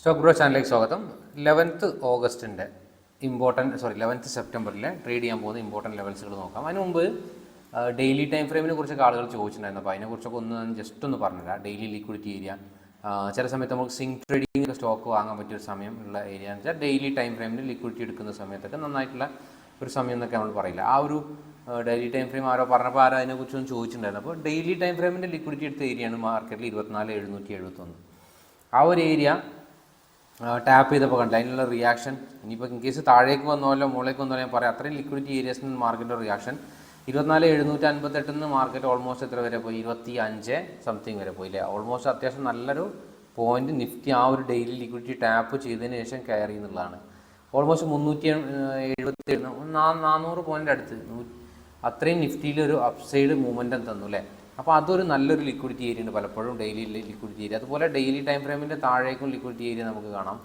Stock bro ചാനലിലേക്ക് സ്വാഗതം. Eleventh ഓഗസ്റ്റിന്റെ ഇമ്പോർട്ടന്റ് സോറി ലെവൻത്ത് സെപ്റ്റംബറിലെ ട്രേഡ് ചെയ്യാൻ പോകുന്ന ഇമ്പോർട്ടന്റ് ലെവൽസുകൾ നോക്കാം. അതിന് മുമ്പ് ഡെയിലി ടൈം ഫ്രെയിമിനെ കുറിച്ചൊക്കെ ആളുകൾ ചോദിച്ചിട്ടുണ്ടായിരുന്നു. അപ്പോൾ അതിനെക്കുറിച്ചൊക്കെ ഒന്ന് ജസ്റ്റ് ഒന്ന് പറഞ്ഞുതരാം. ഡെയിലി ലിക്വിഡിറ്റി ഏരിയ ചില സമയത്ത് നമുക്ക് സിങ് ട്രേഡിംഗ് സ്റ്റോക്ക് വാങ്ങാൻ പറ്റിയ ഒരു സമയം ഉള്ള ഏരിയ എന്ന് വെച്ചാൽ ഡെയിലി ടൈം ഫ്രെയിമിൽ ലിക്വിഡിറ്റി എടുക്കുന്ന സമയത്തൊക്കെ നന്നായിട്ടുള്ള ഒരു സമയം എന്നൊക്കെ നമ്മൾ പറയില്ല. ആ ഒരു ഡെയിലി ടൈം ഫ്രെയിം ആരോ പറഞ്ഞപ്പോൾ ആരോ അതിനെക്കുറിച്ചൊന്നും ചോദിച്ചിട്ടുണ്ടായിരുന്നു. അപ്പോൾ ഡെയിലി ടൈം ഫ്രെയിമിന്റെ ലിക്വിഡിറ്റി എടുത്ത ഏരിയയാണ് മാർക്കറ്റിൽ ഇരുപത്തിനാല് എഴുന്നൂറ്റി എഴുപത്തൊന്ന്. ആ ഒരു ഏരിയ ടാപ്പ് ചെയ്തപ്പോൾ കണ്ടില്ല അതിനുള്ള റിയാക്ഷൻ ഇനിയിപ്പോൾ ഇൻ കേസ് താഴേക്ക് വന്നോല്ലോ മുകളിലേക്ക് വന്നോല്ലോ ഞാൻ പറയാം. അത്രയും ലിക്വിഡിറ്റി ഏരിയസിൽ നിന്ന് മാർക്കറ്റിന്റെ റിയാക്ഷൻ ഇരുപത്തിനാല് എഴുന്നൂറ്റി അൻപത്തെട്ടിൽ നിന്ന് മാർക്കറ്റ് ഓൾമോസ്റ്റ് എത്ര വരെ പോയി? ഇരുപത്തി അഞ്ച് സംതിങ് വരെ പോയി അല്ലേ ഓൾമോസ്റ്റ് അത്യാവശ്യം നല്ലൊരു പോയിന്റ് നിഫ്റ്റി ആ ഒരു ഡെയിലി ലിക്വിഡിറ്റി ടാപ്പ് ചെയ്തതിന് ശേഷം കയറി എന്നുള്ളതാണ്. ഓൾമോസ്റ്റ് മുന്നൂറ്റി എഴുപത്തി നാനൂറ് പോയിന്റ് അടുത്ത്. അത്രയും നിഫ്റ്റിയിൽ ഒരു അപ്സൈഡ് മൂവ്മെന്റും തന്നു അല്ലേ അപ്പോൾ അതൊരു നല്ലൊരു ലിക്വിഡിറ്റി ഏരിയ ഉണ്ട് പലപ്പോഴും ഡെയിലി ലിക്വിഡിറ്റി ഏരിയ അതുപോലെ ഡെയിലി ടൈം ഫ്രെയിമിന്റെ താഴേക്കും ലിക്വിഡിറ്റി ഏരിയ നമുക്ക് കാണാം.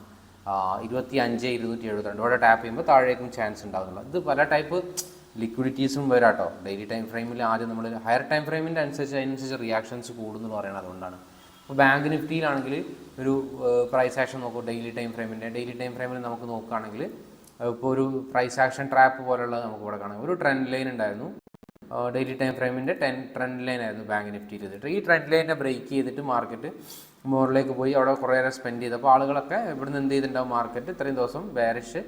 ഇരുപത്തി അഞ്ച് ഇരുന്നൂറ്റി എഴുപത്തിരണ്ട് ഇവിടെ ടാപ്പ് ചെയ്യുമ്പോൾ താഴേക്കും ചാൻസ് ഉണ്ടാകുന്നില്ല ഇത് പല ടൈപ്പ് ലിക്വിഡിറ്റീസും വരാട്ടോ ഡെയിലി ടൈം ഫ്രെയിമിൽ ആദ്യം നമ്മൾ ഹയർ ടൈം ഫ്രെയിമിന്റെ അനുസരിച്ച് അതിനനുസരിച്ച് റിയാക്ഷൻസ് കൂടുന്നു പറയുന്നത് അതുകൊണ്ടാണ്. അപ്പോൾ ബാങ്ക് നിഫ്റ്റിയിലാണെങ്കിൽ ഒരു പ്രൈസ് ആക്ഷൻ നോക്കൂ. ഡെയിലി ടൈം ഫ്രെയിമിന്റെ ഡെയിലി ടൈം ഫ്രെയിമിൽ നമുക്ക് നോക്കുകയാണെങ്കിൽ ഇപ്പോൾ ഒരു പ്രൈസ് ആക്ഷൻ ട്രാപ്പ് പോലെയുള്ളത് നമുക്ക് ഇവിടെ കാണാം. ഒരു ട്രെൻഡ് ലൈൻ ഉണ്ടായിരുന്നു. ഡെയിലി ടൈം ഫ്രെയിമിന്റെ ടെൻ ട്രെൻഡ് ലൈൻ ആയിരുന്നു ബാങ്ക് നിഫ്റ്റി ചെയ്തിട്ട് ഈ ട്രെൻഡ് ലൈനെ ബ്രേക്ക് ചെയ്തിട്ട് മാർക്കറ്റ് മോറിലേക്ക് പോയി അവിടെ കുറേ നേരം സ്പെൻഡ് ചെയ്തപ്പോൾ ആളുകളൊക്കെ ഇവിടുന്ന് എന്ത് ചെയ്തിട്ടുണ്ടാവും മാർക്കറ്റ് ഇത്രയും ദിവസം ബാരിഷ്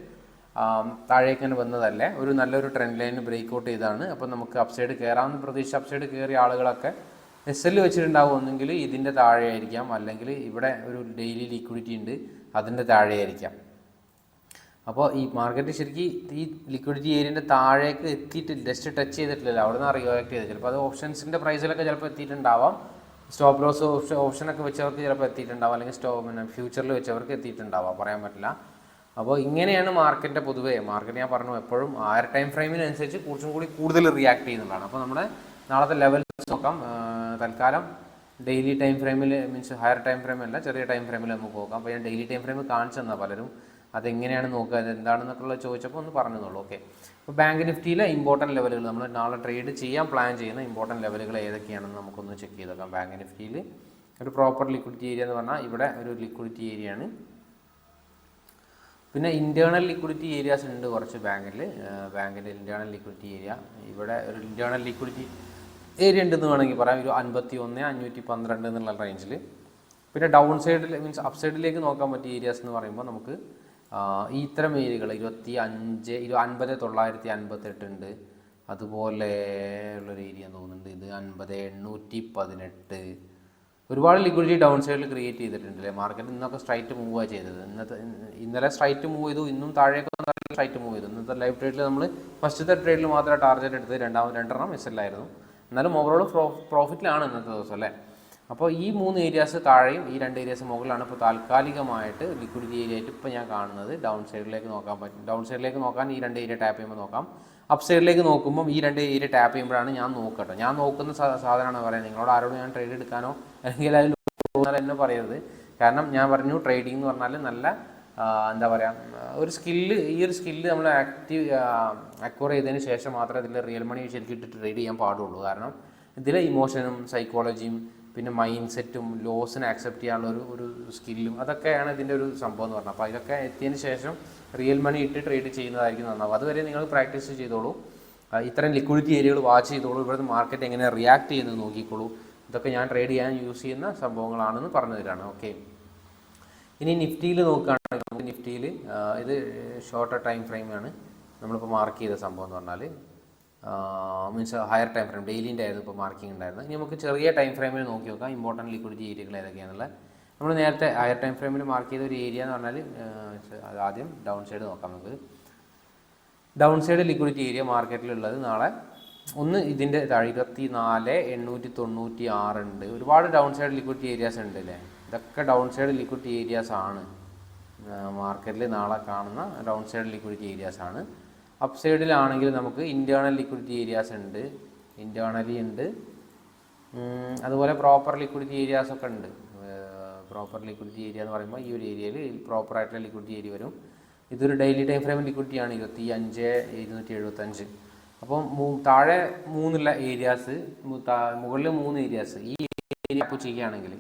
താഴേക്ക് തന്നെ വന്നതല്ലേ? ഒരു നല്ലൊരു ട്രെൻഡ് ലൈൻ ബ്രേക്ക് ഔട്ട് ചെയ്താണ് അപ്പോൾ നമുക്ക് അപ്സൈഡ് കയറാമെന്ന് പ്രതീക്ഷ അപ്സൈഡ് കയറിയ ആളുകളൊക്കെ എസ് എൽ വെച്ചിട്ടുണ്ടാവും. ഒന്നെങ്കിൽ ഇതിന്റെ താഴെയായിരിക്കാം. അല്ലെങ്കിൽ ഇവിടെ ഒരു ഡെയിലി ലിക്വിഡിറ്റി ഉണ്ട് അതിന്റെ താഴെയായിരിക്കാം. അപ്പോൾ ഈ മാർക്കറ്റ് ശരിക്കും ഈ ലിക്വിഡിറ്റി ഏരിയന്റെ താഴേക്ക് എത്തിയിട്ട് ജസ്റ്റ് ടച്ച് ചെയ്തിട്ടില്ലല്ലോ. അവിടെ നിന്ന് റിയാക്ട് ചെയ്ത്. ചിലപ്പോൾ അത് ഓപ്ഷൻസിന്റെ പ്രൈസിലൊക്കെ ചിലപ്പോൾ എത്തിയിട്ടുണ്ടാവാം. സ്റ്റോപ്പ് ലോസ് ഓപ്ഷൻ ഓപ്ഷനൊക്കെ വെച്ചവർക്ക് ചിലപ്പോൾ എത്തിയിട്ടുണ്ടാവാം. അല്ലെങ്കിൽ സ്റ്റോ പിന്നെ ഫ്യൂച്ചറിൽ വെച്ചവർക്ക് എത്തിയിട്ടുണ്ടാവാം. പറയാൻ പറ്റില്ല. അപ്പോൾ ഇങ്ങനെയാണ് മാർക്കറ്റിന്റെ പൊതുവേ. മാർക്കറ്റ് ഞാൻ പറഞ്ഞു എപ്പോഴും ആ ഒരു ടൈം ഫ്രെയിമിനനുസരിച്ച് കുറച്ചും കൂടി കൂടുതൽ റിയാക്ട് ചെയ്യുന്നതാണ് അപ്പോൾ നമ്മുടെ നാളത്തെ ലെവൽസ് നോക്കാം. തൽക്കാലം ഡെയിലി ടൈം ഫ്രെയിമിൽ മീൻസ് ഹയർ ടൈം ഫ്രെയിം അല്ല ചെറിയ ടൈം ഫ്രെയിമിൽ നമുക്ക് നോക്കാം. അപ്പോൾ ഞാൻ ഡെയിലി ടൈം ഫ്രെയിം കാണിച്ചു തന്നാൽ പലരും അതെങ്ങനെയാണ് നോക്കുക അത് എന്താണെന്നൊക്കെയുള്ള ചോദിച്ചപ്പോൾ ഒന്ന് പറഞ്ഞതുള്ളൂ ഓക്കെ അപ്പോൾ ബാങ്ക് നിഫ്റ്റിയിലെ ഇമ്പോർട്ടന്റ് ലെവലുകൾ നമ്മൾ നാളെ ട്രേഡ് ചെയ്യാൻ പ്ലാൻ ചെയ്യുന്ന ഇമ്പോർട്ടന്റ് ലെവലുകൾ ഏതൊക്കെയാണെന്ന് നമുക്കൊന്ന് ചെക്ക് ചെയ്ത് നോക്കാം. ബാങ്ക് നിഫ്റ്റിയിൽ ഒരു പ്രോപ്പർ ലിക്വിഡിറ്റി ഏരിയ എന്ന് പറഞ്ഞാൽ ഇവിടെ ഒരു ലിക്വിഡിറ്റി ഏരിയ ആണ്. പിന്നെ ഇന്റേർണൽ ലിക്വിഡിറ്റി ഏരിയാസ് ഉണ്ട് കുറച്ച് ബാങ്കിൽ ബാങ്കിന്റെ ഇന്റേർണൽ ലിക്വിഡിറ്റി ഏരിയ ഇവിടെ ഒരു ഇന്റേർണൽ ലിക്വിഡിറ്റി ഏരിയ ഉണ്ടെന്ന് വേണമെങ്കിൽ പറയാം. ഒരു അൻപത്തി ഒന്ന് അഞ്ഞൂറ്റി പന്ത്രണ്ട് എന്നുള്ള റേഞ്ചിൽ പിന്നെ ഡൗൺ സൈഡിൽ മീൻസ് അപ്സൈഡിലേക്ക് നോക്കാൻ പറ്റിയ ഏരിയാസ് എന്ന് പറയുമ്പോൾ നമുക്ക് ഈ ഇത്തരം മെയിലുകൾ ഇരുപത്തി അഞ്ച് ഇരു അൻപത് തൊള്ളായിരത്തി അൻപത്തെട്ട് ഉണ്ട്. അതുപോലെ ഉള്ളൊരു ഏരിയ തോന്നുന്നുണ്ട്. ഇത് അൻപത് എണ്ണൂറ്റി പതിനെട്ട്. ഒരുപാട് ലിക്വിഡിറ്റി ഡൗൺ സൈഡിൽ ക്രിയേറ്റ് ചെയ്തിട്ടുണ്ട് അല്ലേ? മാർക്കറ്റ് ഇന്നൊക്കെ സ്ട്രൈറ്റ് മൂവ് ചെയ്തത്. ഇന്നത്തെ ഇന്നലെ സ്ട്രൈറ്റ് മൂവ് ചെയ്തു. ഇന്നും താഴേക്ക് സ്ട്രൈറ്റ് മൂവ് ചെയ്തു. ഇന്നത്തെ ലൈവ് ട്രേഡിൽ നമ്മൾ ഫസ്റ്റത്തെ ട്രേഡിൽ മാത്രമേ ടാർഗറ്റ് എടുത്തത് രണ്ടാമത് രണ്ടെണ്ണം മിസ്സല്ലായിരുന്നു എന്നാലും ഓവറോൾ പ്രോ പ്രോഫിറ്റിലാണ് ഇന്നത്തെ ദിവസം അല്ലേ? അപ്പോൾ ഈ മൂന്ന് ഏരിയാസ് താഴെയും ഈ രണ്ട് ഏരിയാസ് മുകളിലാണ് ഇപ്പോൾ താൽക്കാലികമായിട്ട് ലിക്വിഡിറ്റി ഏരിയ ആയിട്ട് ഇപ്പോൾ ഞാൻ കാണുന്നത്. ഡൗൺ സൈഡിലേക്ക് നോക്കാൻ പറ്റും. ഡൗൺ സൈഡിലേക്ക് നോക്കാൻ ഈ രണ്ട് ഏരിയ ടാപ്പ് ചെയ്യുമ്പോൾ നോക്കാം. അപ്പ് സൈഡിലേക്ക് നോക്കുമ്പോൾ ഈ രണ്ട് ഏരിയ ടാപ്പ് ചെയ്യുമ്പോഴാണ് ഞാൻ നോക്കട്ടോ. ഞാൻ നോക്കുന്ന സാധനമാണ് പറയുന്നത് നിങ്ങളോട് ആരോടും ഞാൻ ട്രേഡ് എടുക്കാനോ? അല്ലെങ്കിൽ അതിൽ തോന്നാൻ എന്നെ പറയരുത്. കാരണം ഞാൻ പറഞ്ഞു ട്രേഡിംഗ് എന്ന് പറഞ്ഞാൽ നല്ല എന്താ പറയുക ഒരു സ്കില്ല് ഈ ഒരു സ്കില്ല് നമ്മൾ ആക്റ്റീവ് അക്വയർ ചെയ്തതിന് ശേഷം മാത്രമേ ഇതിൽ റിയൽ മണി ശരിക്കും ട്രേഡ് ചെയ്യാൻ പാടുള്ളൂ. കാരണം ഇതിലെ ഇമോഷനും സൈക്കോളജിയും പിന്നെ മൈൻഡ് സെറ്റും ലോസിനെ ആക്സെപ്റ്റ് ചെയ്യാനുള്ള ഒരു ഒരു സ്കില്ലും അതൊക്കെയാണ് ഇതിന്റെ ഒരു സംഭവം എന്ന് പറഞ്ഞത്. അപ്പോൾ ഇതൊക്കെ എത്തിയതിന് ശേഷം റിയൽ മണി ഇട്ട് ട്രേഡ് ചെയ്യുന്നതായിരിക്കും നന്നാവും അതുവരെ നിങ്ങൾ പ്രാക്ടീസ് ചെയ്തോളൂ. ഇത്തരം ലിക്വിഡിറ്റി ഏരിയകൾ വാച്ച് ചെയ്തോളൂ. ഇവിടുന്ന് മാർക്കറ്റ് എങ്ങനെ റിയാക്ട് ചെയ്യുന്നത് നോക്കിക്കോളൂ. ഇതൊക്കെ ഞാൻ ട്രേഡ് ചെയ്യാൻ യൂസ് ചെയ്യുന്ന സംഭവങ്ങളാണെന്ന് പറഞ്ഞു തരാണ് ഓക്കെ ഇനി നിഫ്റ്റിയിൽ നോക്കുകയാണെങ്കിൽ നമുക്ക് നിഫ്റ്റിയിൽ ഇത് ഷോർട്ടർ ടൈം ഫ്രെയിമാണ് നമ്മളിപ്പോൾ മാർക്ക് ചെയ്ത സംഭവം എന്ന് പറഞ്ഞാൽ മീൻസ് ഹയർ ടൈം ഫ്രെയിം ഡെയിലിന്റെ ആയിരുന്നു ഇപ്പോൾ മാർക്കിംഗ് ഉണ്ടായിരുന്നത്. ഇനി നമുക്ക് ചെറിയ ടൈം ഫ്രെയിമിൽ നോക്കി നോക്കാം. ഇമ്പോർട്ടന്റ് ലിക്വിഡിറ്റി ഏരിയകൾ ഏതൊക്കെയാണെന്നുള്ളത് നമ്മൾ നേരത്തെ ഹയർ ടൈം ഫ്രെയിമിൽ മാർക്ക് ചെയ്ത ഒരു ഏരിയ എന്ന് പറഞ്ഞാൽ ആദ്യം ഡൗൺ സൈഡ് നോക്കാം നമുക്ക്. ഡൗൺ സൈഡ് ലിക്വിഡിറ്റി ഏരിയ മാർക്കറ്റിലുള്ളത് നാളെ ഒന്ന് ഇതിന്റെ താഴെ ഇരുപത്തി നാല് എണ്ണൂറ്റി തൊണ്ണൂറ്റി ആറ് ഉണ്ട്. ഒരുപാട് ഡൗൺ സൈഡ് ലിക്വിഡിറ്റി ഏരിയാസ് ഉണ്ട് അല്ലേ? ഇതൊക്കെ ഡൗൺ സൈഡ് ലിക്വിഡിറ്റി ഏരിയാസ് ആണ് മാർക്കറ്റിൽ നാളെ കാണുന്ന ഡൗൺ സൈഡ് ലിക്വിഡിറ്റി ഏരിയാസ് ആണ്. അപ്പ് സൈഡിലാണെങ്കിൽ നമുക്ക് ഇന്റേർണൽ ലിക്വിഡിറ്റി ഏരിയാസ് ഉണ്ട്. ഇന്റേർണലി ഉണ്ട്. അതുപോലെ പ്രോപ്പർ ലിക്വിഡിറ്റി ഏരിയാസ് ഒക്കെ ഉണ്ട്. പ്രോപ്പർ ലിക്വിഡിറ്റി ഏരിയ എന്ന് പറയുമ്പോൾ ഈ ഒരു ഏരിയയിൽ പ്രോപ്പർ ആയിട്ടുള്ള ലിക്വിഡിറ്റി ഏരിയ വരും. ഇതൊരു ഡെയിലി ടൈം ഫ്രെയിം ലിക്വിഡിറ്റി ആണ്. ഇരുപത്തി അഞ്ച് ഇരുന്നൂറ്റി എഴുപത്തഞ്ച് അപ്പം താഴെ മൂന്നുള്ള ഏരിയാസ് മുകളിൽ മൂന്ന് ഏരിയാസ് ഈ ഏരിയ അപ്പോൾ ചെയ്യുകയാണെങ്കിൽ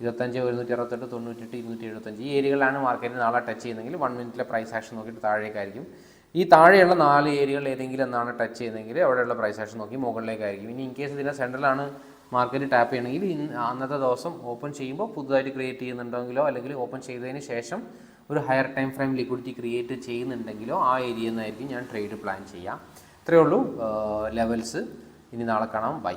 ഇരുപത്തഞ്ച് ഒരുന്നൂറ്റി അറുപത്തെട്ട് തൊണ്ണൂറ്റെട്ട് ഇരുന്നൂറ്റി എഴുപത്തഞ്ച് ഈ ഏരിയകളിലാണ് മാർക്കറ്റ് നാളെ ടച്ച് ചെയ്യുന്നതെങ്കിൽ വൺ മിനിറ്റിലെ പ്രൈസ് ആക്ഷൻ നോക്കിയിട്ട് താഴേക്കായിരിക്കും. ഈ താഴെയുള്ള നാല് ഏരിയകൾ ഏതെങ്കിലും എന്നാണ് ടച്ച് ചെയ്യുന്നതെങ്കിൽ അവിടെയുള്ള പ്രൈസ് ആക്ഷൻ നോക്കി മുകളിലേക്കായിരിക്കും. ഇനി ഇൻ കേസ് ഇതിന്റെ സെൻട്രലാണ് മാർക്കറ്റ് ടാപ്പ് ചെയ്യണമെങ്കിൽ അന്നത്തെ ദിവസം ഓപ്പൺ ചെയ്യുമ്പോൾ പുതുതായിട്ട് ക്രിയേറ്റ് ചെയ്യുന്നുണ്ടെങ്കിലോ അല്ലെങ്കിൽ ഓപ്പൺ ചെയ്തതിന് ശേഷം ഒരു higher time frame liquidity create ചെയ്യുന്നുണ്ടെങ്കിലോ ആ ഏരിയയിൽ നിന്നായിരിക്കും ഞാൻ ട്രേഡ് പ്ലാൻ ചെയ്യാം. ഇത്രയേ ഉള്ളൂ. ലെവൽസ് ഇനി നാളെ കാണാം. ബൈ